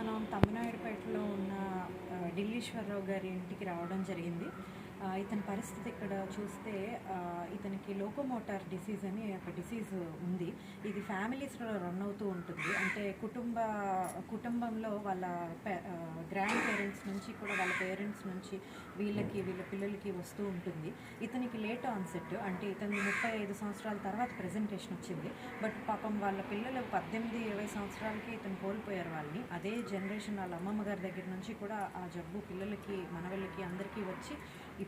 మనం తమ్మినాయుడుపేటలో ఉన్న ఢిల్లీశ్వరరావు గారి ఇంటికి రావడం జరిగింది. ఇతని పరిస్థితి ఇక్కడ చూస్తే ఇతనికి లోకోమోటార్ డిసీజ్ అని ఒక డిసీజ్ ఉంది. ఇది ఫ్యామిలీస్లో రన్ అవుతూ ఉంటుంది. అంటే కుటుంబ కుటుంబంలో వాళ్ళ గ్రాండ్ పేరెంట్స్ నుంచి కూడా వాళ్ళ పేరెంట్స్ నుంచి వీళ్ళకి వీళ్ళ పిల్లలకి వస్తూ ఉంటుంది. ఇతనికి లేట్ ఆన్సెట్ అంటే ఇతని ముప్పై ఐదు సంవత్సరాల తర్వాత ప్రజెంటేషన్ వచ్చింది. బట్ పాపం వాళ్ళ పిల్లలు పద్దెనిమిది ఇరవై సంవత్సరాలకి ఇతను కోల్పోయారు వాళ్ళని. అదే జనరేషన్ వాళ్ళ అమ్మమ్మ గారి దగ్గర నుంచి కూడా ఆ జబ్బు పిల్లలకి మనవళ్ళకి అందరికీ వచ్చి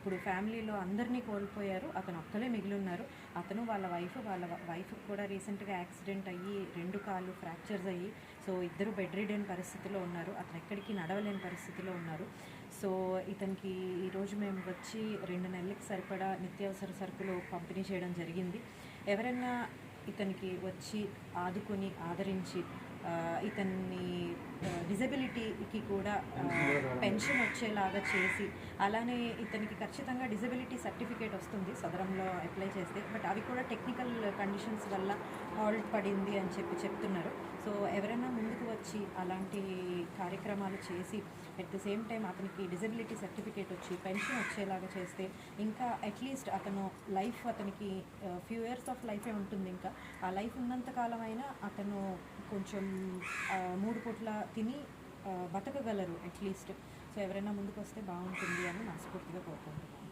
ఇప్పుడు ఫ్యామిలీలో అందరినీ కోల్పోయారు. అతను ఒక్కలే మిగిలి ఉన్నారు. అతను వాళ్ళ వైఫ్ వాళ్ళ వైఫ్ కూడా రీసెంట్గా యాక్సిడెంట్ అయ్యి రెండు కాళ్ళు ఫ్రాక్చర్స్ అయ్యి సో ఇద్దరు బెడ్ రిడెన్ పరిస్థితిలో ఉన్నారు. అతను ఎక్కడికి నడవలేని పరిస్థితిలో ఉన్నారు. సో ఇతనికి ఈరోజు మేము వచ్చి రెండు నెలలకు సరిపడా నిత్యావసర సరుకులు పంపిణీ చేయడం జరిగింది. ఎవరైనా ఇతనికి వచ్చి ఆదుకొని ఆదరించి ఇతన్ని డిజబిలిటీకి కూడా పెన్షన్ వచ్చేలాగా చేసి అలానే ఇతనికి ఖచ్చితంగా డిజబిలిటీ సర్టిఫికేట్ వస్తుంది సదరంలో అప్లై చేస్తే. బట్ అవి కూడా టెక్నికల్ కండిషన్స్ వల్ల హాల్ట్ పడింది అని చెప్పి చెప్తున్నారు. సో ఎవరైనా ముందుకు వచ్చి అలాంటి కార్యక్రమాలు చేసి అట్ ద సేమ్ టైం అతనికి డిజబిలిటీ సర్టిఫికేట్ వచ్చి పెన్షన్ వచ్చేలాగా చేస్తే ఇంకా అట్లీస్ట్ అతను లైఫ్ అతనికి ఫ్యూ ఇయర్స్ ఆఫ్ లైఫే ఉంటుంది ఇంకా. ఆ లైఫ్ ఉన్నంత కాలం అయినా అతను కొంచెం మూడు పూట్ల తిని బతకగలరు అట్లీస్ట్. సో ఎవరైనా ముందుకు వస్తే బాగుంటుంది అని మనస్ఫూర్తిగా కోరుకుంటున్నాను.